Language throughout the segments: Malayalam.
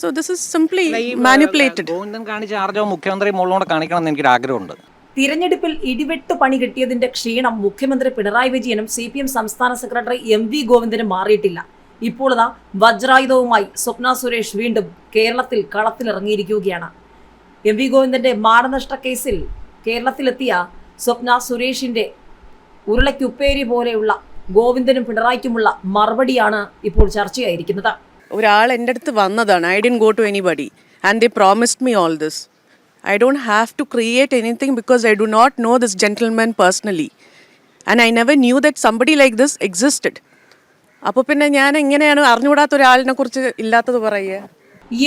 So this is simply manipulated Govindan കാണിച്ച ആർജവം മുഖ്യമന്ത്രി മുകളിലൂടെ കാണിക്കണം എന്ന് എനിക്കൊരു ആഗ്രഹമുണ്ട്. തിരഞ്ഞെടുപ്പിൽ ഇടിവെട്ട് പണി കിട്ടിയതിന്റെ ക്ഷീണം മുഖ്യമന്ത്രി പിണറായി വിജയനും സി പി എം സംസ്ഥാന സെക്രട്ടറി എം വി ഗോവിന്ദനും മാറിയിട്ടില്ല. ഇപ്പോൾ ഇതാ വജ്രായുധവുമായി സ്വപ്ന സുരേഷ് വീണ്ടും കേരളത്തിൽ കളത്തിലിറങ്ങിയിരിക്കുകയാണ്. എം വി ഗോവിന്ദന്റെ മാനനഷ്ട കേസിൽ കേരളത്തിലെത്തിയ സ്വപ്ന സുരേഷിന്റെ ഉരുളയ്ക്കുപ്പേരി പോലെയുള്ള ഗോവിന്ദനും പിണറായിക്കുമുള്ള മറുപടിയാണ് ഇപ്പോൾ ചർച്ചയായിരിക്കുന്നത്. ഒരാൾ എന്റെ അടുത്ത് വന്നതാണ്. I didn't go to anybody and they promised me all this I don't have to create anything because I do not know this gentleman personally and I never knew that somebody like this existed അപ്പോൾ പിന്നെ ഞാൻ എങ്ങനെയാണ് അറിഞ്ഞുകൂടാത്ത ഒരാളിനെ കുറിച്ച് ഇല്ലാത്തത് പറയുക?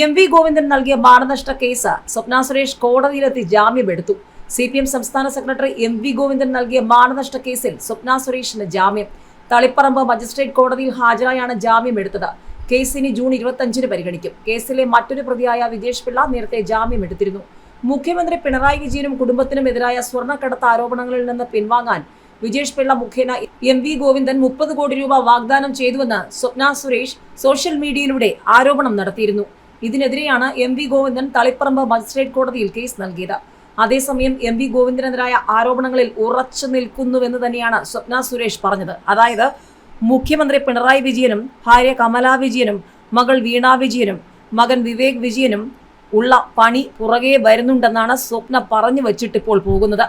എം വി ഗോവിന്ദൻ നൽകിയ മാനനഷ്ട കേസ് സ്വപ്ന സുരേഷ് കോടതിയിലെത്തി ജാമ്യമെടുത്തു. സി പി എം സംസ്ഥാന സെക്രട്ടറി എം വി ഗോവിന്ദൻ നൽകിയ മാനനഷ്ട കേസിൽ സ്വപ്ന സുരേഷിന് ജാമ്യം. തളിപ്പറമ്പ് മജിസ്ട്രേറ്റ് കോടതിയിൽ ഹാജരായാണ് ജാമ്യം എടുത്തത് കേസ് ഇനി ജൂൺ ഇരുപത്തഞ്ചിന് പരിഗണിക്കും. കേസിലെ മറ്റൊരു പ്രതിയായ വിജേഷ് പിള്ള നേരത്തെ ജാമ്യം എടുത്തിരുന്നു. മുഖ്യമന്ത്രി പിണറായി വിജയനും കുടുംബത്തിനും എതിരായ സ്വർണക്കടത്ത് ആരോപണങ്ങളിൽ നിന്ന് പിൻവാങ്ങാൻ വിജേഷ് പിള്ള മുഖേന എം വി ഗോവിന്ദൻ മുപ്പത് കോടി രൂപ വാഗ്ദാനം ചെയ്തുവെന്ന് സ്വപ്ന സുരേഷ് സോഷ്യൽ മീഡിയയിലൂടെ ആരോപണം നടത്തിയിരുന്നു. ഇതിനെതിരെയാണ് M V Govindan Taliparamba magistrate കോടതിയിൽ കേസ് നൽകിയത്. അതേസമയം എം വി ഗോവിന്ദനെതിരായ ആരോപണങ്ങളിൽ ഉറച്ചു നിൽക്കുന്നുവെന്ന് തന്നെയാണ് സ്വപ്ന സുരേഷ് പറഞ്ഞത്. അതായത് മുഖ്യമന്ത്രി പിണറായി വിജയനും ഭാര്യ കമലാ വിജയനും മകൾ വീണ വിജയനും മകൻ വിവേക് വിജയനും ഉള്ള പണി പുറകെ വരുന്നുണ്ടെന്നാണ് സ്വപ്ന പറഞ്ഞു വച്ചിട്ടിപ്പോൾ പോകുന്നത്.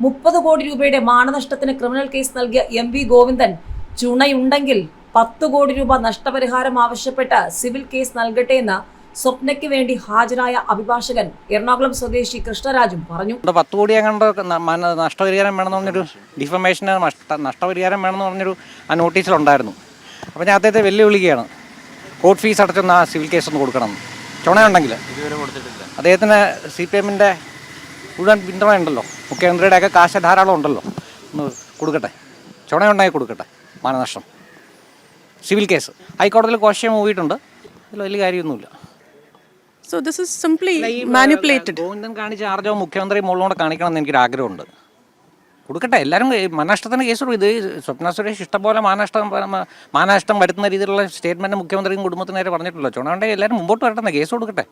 മുപ്പത് കോടി രൂപയുടെ മാനനഷ്ടത്തിന് ക്രിമിനൽ കേസ് നൽകിയ എം വി ഗോവിന്ദൻ ചുണയുണ്ടെങ്കിൽ പത്ത് കോടി രൂപ നഷ്ടപരിഹാരം ആവശ്യപ്പെട്ട് സിവിൽ കേസ് നൽകട്ടെ എന്ന് സ്വപ്നയ്ക്ക് വേണ്ടി ഹാജരായ അഭിഭാഷകൻ എറണാകുളം സ്വദേശി കൃഷ്ണരാജും പറഞ്ഞു. ഇവിടെ പത്ത് കോടി അങ്ങോട്ട് നഷ്ടപരിഹാരം വേണമെന്ന് പറഞ്ഞൊരു ഡിഫമേഷന് നഷ്ട നഷ്ടപരിഹാരം വേണമെന്ന് പറഞ്ഞൊരു ആ നോട്ടീസിലുണ്ടായിരുന്നു. അപ്പോൾ ഞാൻ അദ്ദേഹത്തെ വെല്ലുവിളിക്കുകയാണ്. കോർട്ട് ഫീസ് അടച്ചൊന്ന് ആ സിവിൽ കേസ് ഒന്ന് കൊടുക്കണം. ചുണയുണ്ടെങ്കിൽ. ഇതുവരെ കൊടുത്തിട്ടില്ല. അദ്ദേഹത്തിന് സി പി എമ്മിന്റെ മുഴുവൻ പിന്തുണ ഉണ്ടല്ലോ. മുഖ്യമന്ത്രിയുടെ ഒക്കെ കാശ് ധാരാളം ഉണ്ടല്ലോ. ഒന്ന് കൊടുക്കട്ടെ. ചുണയുണ്ടെങ്കിൽ കൊടുക്കട്ടെ. മാനനഷ്ടം. Civil case. ഹൈക്കോടതിയിൽ കോശം മൂവിയിട്ടുണ്ട് അതിൽ വലിയ കാര്യമൊന്നുമില്ല. So this is simply manipulated. Govindan കാണിച്ച ആർജവം മുഖ്യമന്ത്രി മുകളിലൂടെ കാണിക്കണം എന്ന് എനിക്കൊരു ആഗ്രഹമുണ്ട്. കൊടുക്കട്ടെ എല്ലാവരും മാനനഷ്ടത്തിന് കേസ് ഇത് സ്വപ്ന സുരേഷ് ഇഷ്ടംപോലെ മാനനഷ്ടം മാനാഷ്ടം മാനനഷ്ടം വരുത്തുന്ന രീതിയിലുള്ള സ്റ്റേറ്റ്മെന്റ് മുഖ്യമന്ത്രിയും കുടുംബത്തിന് നേരെ പറഞ്ഞിട്ടുള്ളൂ ചുണയുണ്ടെങ്കിൽ എല്ലാവരും മുമ്പോട്ട് വരട്ടെ കേസ് കൊടുക്കട്ടെ.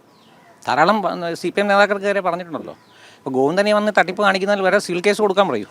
ധാരാളം സി പി എം നേതാക്കൾക്ക് വരെ പറഞ്ഞിട്ടുണ്ടല്ലോ. അപ്പോൾ ഗോവിന്ദനെ വന്ന് തട്ടിപ്പ് കാണിക്കുന്നതിൽ വരെ സിവിൽ കേസ് കൊടുക്കാൻ പറയൂ.